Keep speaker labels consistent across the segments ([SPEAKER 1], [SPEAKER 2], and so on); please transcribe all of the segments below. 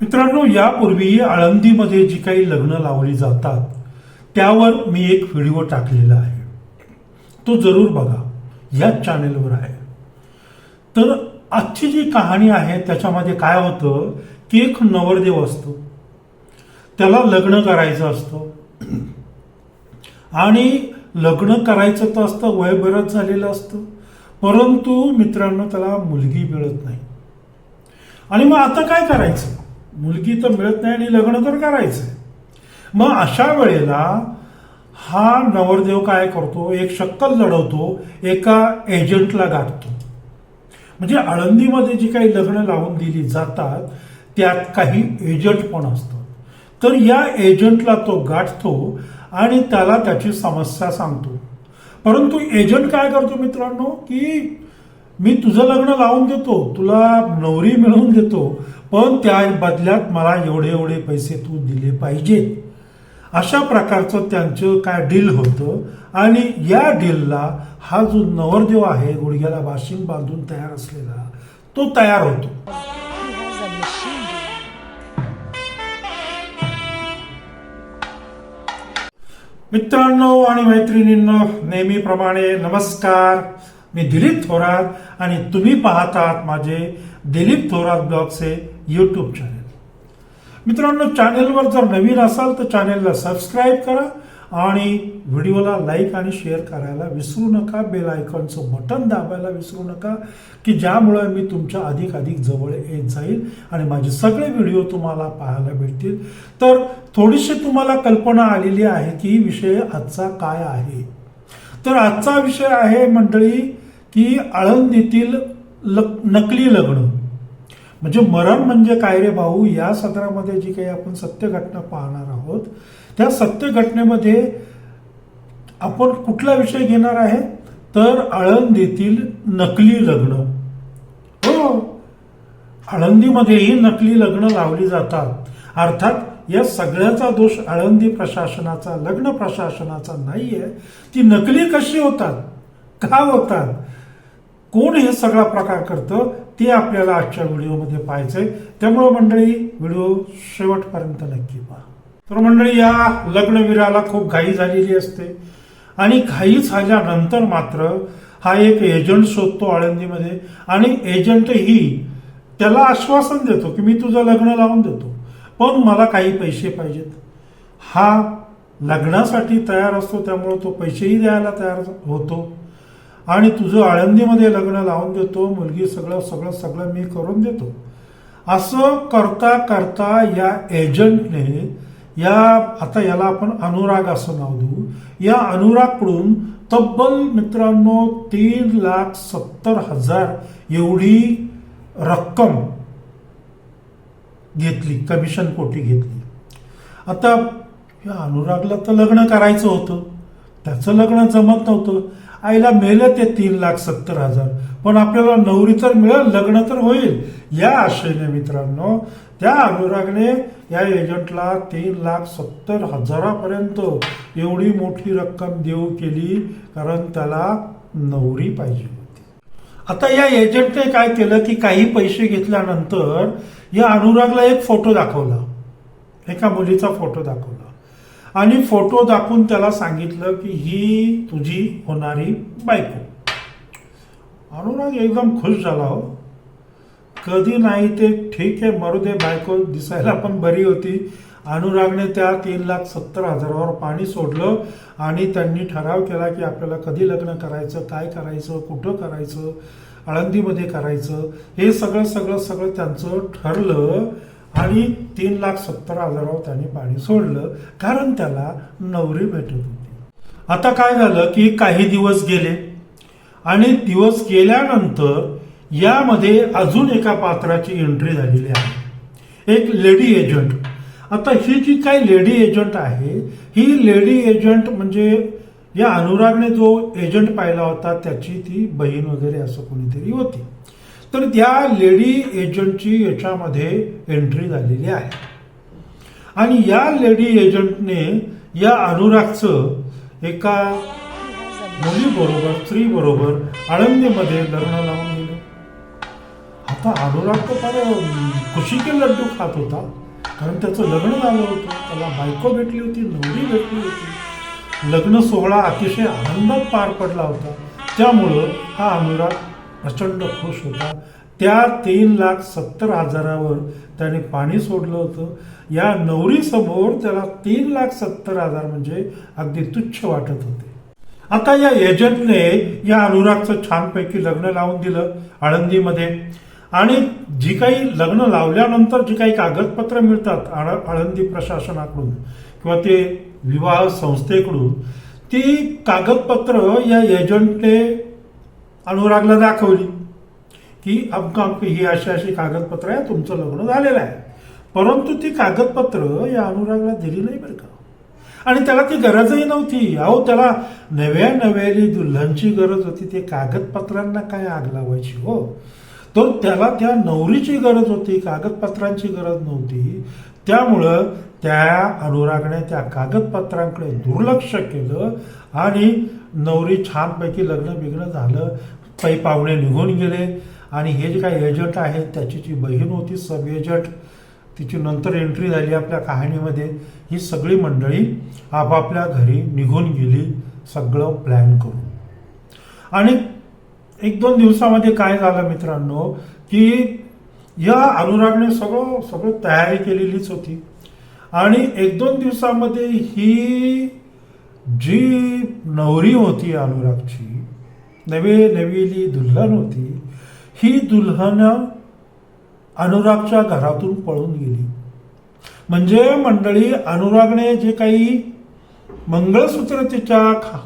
[SPEAKER 1] मित्रांनो यापूर्वी आळंदीमध्ये जी काही लग्न लावली जातात त्यावर मी एक व्हिडिओ टाकलेला आहे. तो जरूर बघा. याच चॅनेलवर आहे. तर आजची जी कहाणी आहे त्याच्यामध्ये काय होतं की एक नवरदेव असतो. त्याला लग्न करायचं असतं. आणि लग्न करायचं तर असतं वय बरंच झालेलं असतं. परंतु मित्रांनो त्याला मुलगी मिळत नाही. आणि मग आता काय करायचं? मुलगी तर मिळत नाही आणि लग्न तर करायचंय. मग अशा वेळेला हा नवरदेव काय करतो? एक शक्कल लढवतो एका एजंटला गाठतो. म्हणजे आळंदीमध्ये जी काही लग्न लावून दिली जातात त्यात काही एजंट पण असतात. तर या एजंटला तो गाठतो आणि त्याला त्याची समस्या सांगतो. परंतु एजंट काय करतो मित्रांनो? की मी तुझं लग्न लावून देतो तुला नवरी मिळवून देतो पण त्या बदल्यात मला एवढे एवढे पैसे तू दिले पाहिजेत. अशा प्रकारचं त्यांचं काय डील होतं. आणि या डीलला हा जो नवरदेव आहे गुडघ्याला वाशिंग बांधून तयार असलेला तो तयार होतो. मित्रांनो आणि मैत्रिणींनो नेहमीप्रमाणे नमस्कार. मी दिलीप थोरात आणि तुम्ही पाहतात माझे दिलीप थोरात ब्लॉगचे यूट्यूब चॅनल मित्रांनो चॅनेलवर जर नवीन असाल तर चॅनेलला सबस्क्राईब करा आणि व्हिडिओला लाईक आणि शेअर करायला विसरू नका. बेल आयकॉनचं बटन दाबायला विसरू नका की ज्यामुळे मी तुमच्या अधिक अधिक जवळ येत जाईल आणि माझे सगळे व्हिडिओ तुम्हाला पाहायला भेटतील. तर थोडीशी तुम्हाला कल्पना आलेली आहे की विषय आजचा काय आहे. तर आजचा विषय आहे मंडळी की आळंदीतील लक- नकली लग्न. म्हणजे मरण म्हणजे काय रे भाऊ? या सदरामध्ये जी काही आपण सत्य घटना पाहणार आहोत त्या सत्य घटनेमध्ये आपण कुठला विषय घेणार आहे? तर आळंदीतील नकली लग्न. हो. आळंदीमध्येही नकली लग्न लावली जातात. अर्थात या सगळ्याचा दोष आळंदी प्रशासनाचा लग्न प्रशासनाचा नाहीये. ती नकली कशी होतात? का होतात? कोण हे सगळा प्रकार करतं? ते आपल्याला आजच्या व्हिडिओमध्ये पाहायचंय. त्यामुळे मंडळी व्हिडिओ शेवटपर्यंत नक्की पहा. तर मंडळी या लग्नवीराला खूप घाई झालेली असते. आणि घाई झाल्यानंतर मात्र हा एक एजंट शोधतो आळंदीमध्ये. आणि एजंटही त्याला आश्वासन देतो की मी तुझं लग्न लावून देतो. पण मला काही पैसे पाहिजेत. हा लग्नासाठी तयार असतो त्यामुळे तो पैसेही द्यायला तयार होतो. आणि तुझं आळंदीमध्ये लग्न लावून देतो मुलगी सगळं सगळं सगळं मी करून देतो. असं करता करता या एजंटने या आता याला आपण अनुराग असं नाव देऊ या अनुरागकडून तब्बल मित्रांनो तीन लाख सत्तर हजार एवढी रक्कम घेतली कमिशन पोटी घेतली. आता या अनुरागला तर लग्न करायचं होतं. त्याचं लग्न जमत नव्हतं. आईला मेलं ते तीन लाख सत्तर हजार. पण आपल्याला नवरी तर मिळेल लग्न तर होईल. या आशेने मित्रांनो त्या अनुरागने या एजंटला तीन लाख सत्तर हजारापर्यंत एवढी मोठी रक्कम देऊ केली कारण त्याला नवरी पाहिजे होती. आता या एजंटने काय केलं की काही पैसे घेतल्यानंतर या अनुरागला एक फोटो दाखवला. एका मुलीचा फोटो दाखवला. आणि फोटो दाखवून त्याला सांगितलं की ही तुझी होणारी बायको. अनुराग एकदम खुश झाला हो. कधी नाही ते ठीक आहे मरू दे बायको दिसायला पण बरी होती. अनुरागने त्या तीन लाख सत्तर हजारावर पाणी सोडलं आणि त्यांनी ठराव केला की आपल्याला कधी लग्न करायचं काय करायचं कुठं करायचं आळंदीमध्ये करायचं हे सगळं सगळं सगळं त्यांचं ठरलं. आणि तीन लाख सत्तर हजारावर त्यांनी पाणी सोडलं कारण त्याला नवरी भेटत होती. आता काय झालं की काही दिवस गेले आणि दिवस गेल्यानंतर यामध्ये अजून एका पात्राची एंट्री झालेली आहे. एक लेडी एजंट आता ही जी काही लेडी एजंट आहे ही लेडी एजंट म्हणजे या अनुरागने जो एजंट पाहिला होता त्याची ती बहीण वगैरे असं कोणीतरी होती. तर त्या लेडी एजंटची याच्यामध्ये एंट्री झालेली आहे. आणि या लेडी एजंटने या अनुरागचं एका मुलीबरोबर स्त्रीबरोबर आळंदीमध्ये लग्न लावून दिलं. आता अनुराग तर फार खुशी के लड्डू खात होता कारण त्याचं लग्न झालं होतं. त्याला बायको भेटली होती नवरी भेटली होती. लग्न सोहळा अतिशय आनंदात पार पडला होता. त्यामुळं हा अनुराग प्रचंड खुश होता. त्या तीन लाख सत्तर हजारावर त्याने पाणी सोडलं होतं. या नवरीसमोर त्याला तीन लाख सत्तर हजार म्हणजे अगदी तुच्छ वाटत होते. आता या एजंटने या अनुरागचं छानपैकी लग्न लावून दिलं आळंदीमध्ये. आणि जी काही लग्न लावल्यानंतर जी काही कागदपत्र मिळतात आळ- आळंदी प्रशासनाकडून किंवा ते विवाह संस्थेकडून ती कागदपत्र या एजंटने अनुरागला दाखवली. की अमक अमक ही अशी अशी कागदपत्र आहे तुमचं लग्न झालेलं आहे. परंतु ती कागदपत्र या अनुरागला दिली नाही बरं का? आणि त्याला ती गरजही नव्हती. अहो त्याला नव्या नव्याली दुल्हनची गरज होती. ते कागदपत्रांना काय आग लावायची हो? तर त्याला त्या नवरीची गरज होती कागदपत्रांची गरज नव्हती. त्यामुळं त्या अनुरागने त्या कागदपत्रांकडे दुर्लक्ष केलं आणि नवरी छानपैकी लग्न बिग्न झालं. काही पाहुणे निघून गेले. आणि हे जे काही एजंट आहे त्याची जी बहीण होती सब एजंट तिची नंतर एंट्री झाली आपल्या कहाणीमध्ये. ही सगळी मंडळी आपापल्या घरी निघून गेली सगळं प्लॅन करून. आणि एक दोन दिवसामध्ये काय झालं मित्रांनो की या अनुरागने सगळं सगळं तयारी केलेलीच होती. आणि एक दोन दिवसामध्ये ही जी नवरी होती अनुरागची नवे नवीली दुल्हन होती. ही दुल्हन अनुरागच्या घरातून पळून गेली. म्हणजे मंडळी अनुरागने जे काही मंगळसूत्र तिच्या खा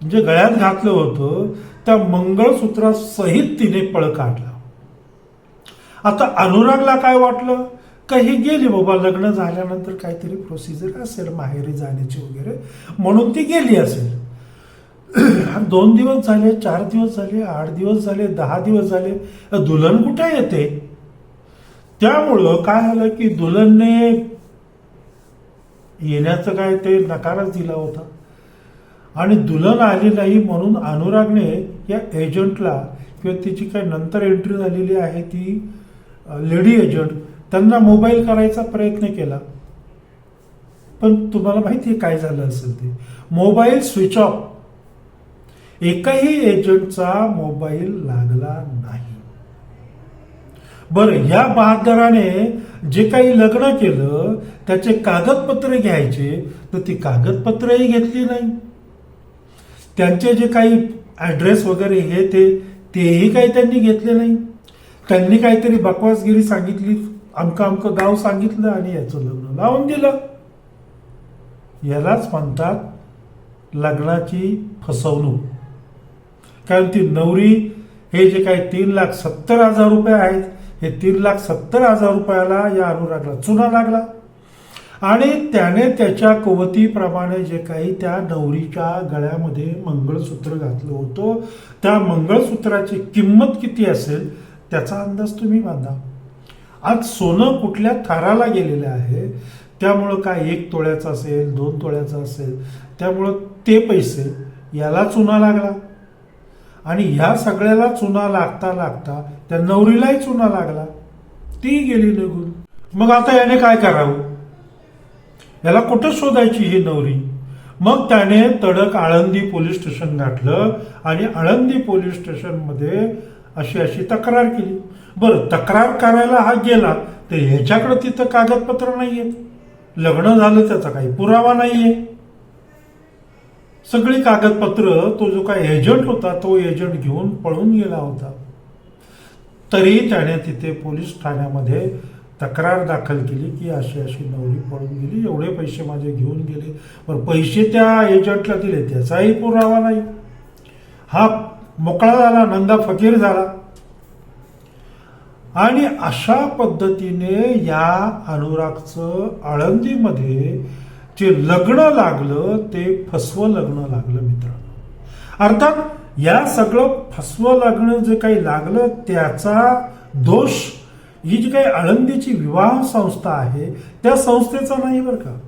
[SPEAKER 1] म्हणजे गळ्यात घातलं होतं त्या मंगळसूत्रासहित तिने पळ काढला. आता अनुरागला काय वाटलं? का ही गेली बाबा लग्न झाल्यानंतर काहीतरी प्रोसिजर असेल माहेरी जाण्याची वगैरे म्हणून ती गेली असेल. दोन दिवस झाले चार दिवस झाले आठ दिवस झाले दहा दिवस झाले दुल्हन कुठे येते? त्यामुळं काय झालं की दुल्हनने येण्याचं काय ते नकारच दिला होता. आणि दुल्हन आली नाही म्हणून अनुरागने या एजंटला किंवा तिची काय नंतर एंट्री झालेली आहे ती लेडी एजंट त्यांना मोबाईल करायचा प्रयत्न केला. पण तुम्हाला माहिती आहे काय झालं असेल ते. मोबाईल स्विच ऑफ एकही एजंटचा मोबाईल लागला नाही. बरं या बहादराने जे काही लग्न केलं त्याचे कागदपत्र घ्यायचे तर ती कागदपत्रही घेतली नाही. त्यांचे जे काही ऍड्रेस वगैरे हे ते तेही काही त्यांनी घेतले नाही. त्यांनी काहीतरी बकवासगिरी सांगितली अमकं अमकं गाव सांगितलं आणि याचं लग्न लावून दिलं. यालाच म्हणतात लग्नाची फसवणूक. कारण ती नवरी हे जे काही तीन लाख सत्तर हजार रुपये आहेत हे तीन लाख सत्तर हजार रुपयाला या अनुरागला चुना लागला. आणि त्याने त्याच्या कुवतीप्रमाणे जे काही त्या नवरीच्या गळ्यामध्ये मंगळसूत्र घातलं होतं त्या मंगळसूत्राची किंमत किती असेल त्याचा अंदाज तुम्ही बांधा. आज सोनं कुठल्या थराला गेलेलं आहे त्यामुळं काय एक तोळ्याचं असेल दोन तोळ्याचं असेल त्यामुळं ते पैसे याला चुना लागला. आणि ह्या सगळ्याला चुना लागता लागता त्या नवरीलाही चुना लागला. ती गेली निघून. मग आता याने काय करावं? याला कुठं शोधायची ही नवरी? मग त्याने तडक आळंदी पोलीस स्टेशन गाठलं आणि आळंदी पोलीस स्टेशनमध्ये अशी अशी तक्रार केली. बरं तक्रार करायला हा गेला तर ह्याच्याकडे तिथं कागदपत्र नाहीये. लग्न झालं त्याचा काही पुरावा नाहीये. सगळी कागदपत्र तो जो काही एजंट होता तो एजंट घेऊन पळून गेला होता. तरी त्याने तिथे पोलीस ठाण्यामध्ये तक्रार दाखल केली की अशी अशी नवरी पळून गेली एवढे पैसे माझे घेऊन गेले. पण पैसे त्या एजंटला दिले त्याचाही पुरावा नाही. हा मोकळा झाला नंदा फकीर झाला. आणि अशा पद्धतीने या अनुरागचं आळंदीमध्ये जे लग्न लागलं ते फसवं लग्न लागलं मित्रांनो. अर्थात या सगळं फसवं लग्न जे काही लागलं त्याचा दोष ही जी काही आळंदीची विवाह संस्था आहे त्या संस्थेचा नाही बरं का?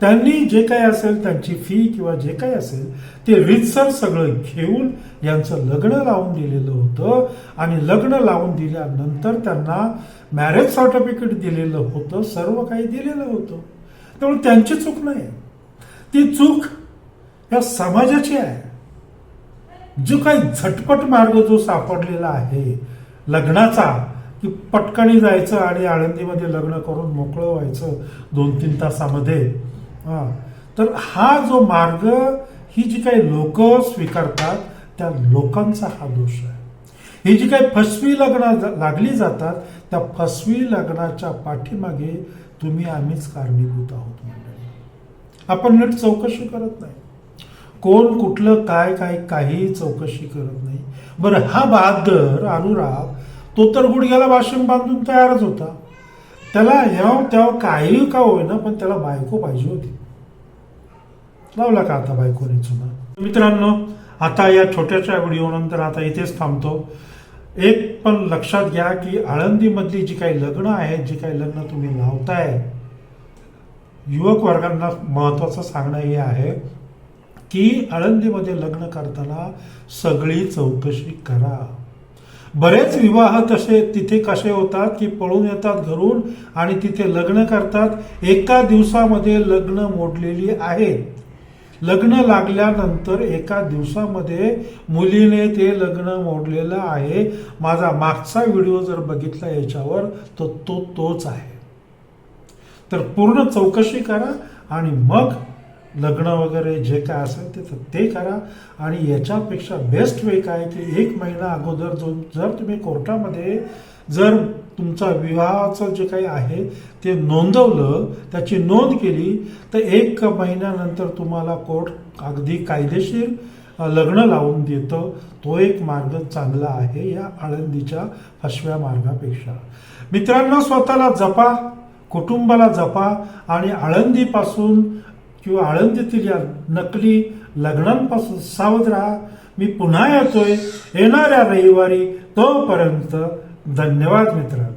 [SPEAKER 1] त्यांनी जे काही असेल त्यांची फी किंवा जे काही असेल ते रीतसर सगळं घेऊन यांचं लग्न लावून दिलेलं होतं आणि लग्न लावून दिल्यानंतर त्यांना मॅरेज सर्टिफिकेट दिलेलं होतं सर्व काही दिलेलं होतं. त्यामुळे त्यांची चूक नाही. ती चूक या समाजाची आहे. जो काही झटपट मार्ग जो सापडलेला आहे लग्नाचा की पटकनी जायचं आणि आळंदीमध्ये लग्न करून मोकळं व्हायचं दोन तीन तासामध्ये हा. तर हा जो मार्ग ही जी काही लोक स्वीकारतात त्या लोकांचा हा दोष आहे. ही जी काही फसवी लग्न लागली जातात त्या फसवी लग्नाच्या पाठीमागे तुम्ही आम्हीच कारणीभूत आहोत मंडळी. आपण नीट चौकशी करत नाही. कोण कुठलं काय काय काहीही चौकशी करत नाही. बरं हा बहादर अनुराग तो तर गुडघ्याला वाशिम बांधून तयारच होता. त्याला ह्याव त्याव काही का होईना पण त्याला बायको पाहिजे होती. लावला का आता बायकोने चुना? मित्रांनो आता या छोट्याशा व्हिडिओ नंतर आता इथेच थांबतो. एक पण लक्षात घ्या की आळंदीमधली जी काही लग्न आहेत जी काही लग्न तुम्ही लावताय युवक वर्गांना महत्वाचं सांगणं हे आहे की आळंदीमध्ये लग्न करताना सगळी चौकशी करा. बरेच विवाह तसे तिथे कसे होतात की पळून येतात घरून आणि तिथे लग्न करतात एका दिवसामध्ये लग्न मोडलेली आहेत. लग्न लागल्यानंतर एका दिवसामध्ये मुलीने ते लग्न मोडलेलं आहे. माझा मागचा व्हिडिओ जर बघितला याच्यावर तर तो तोच आहे. तर पूर्ण चौकशी करा आणि मग लग्न वगैरे जे काय असेल ते तर ते करा. आणि याच्यापेक्षा बेस्ट वे काय की एक महिना अगोदर जो जर तुम्ही कोर्टामध्ये जर तुमचा विवाहाचं जे काही आहे ते नोंदवलं त्याची नोंद केली तर एक महिन्यानंतर तुम्हाला कोर्ट अगदी कायदेशीर लग्न लावून देतं. तो एक मार्ग चांगला आहे या आळंदीच्या फसव्या मार्गापेक्षा. मित्रांनो स्वतःला जपा कुटुंबाला जपा आणि आळंदीपासून किंवा आळंदीतील या नकली लग्नांपासून सावध राहा. मी पुन्हा येतोय येणाऱ्या रविवारी तोपर्यंत धन्यवाद मित्रांनो.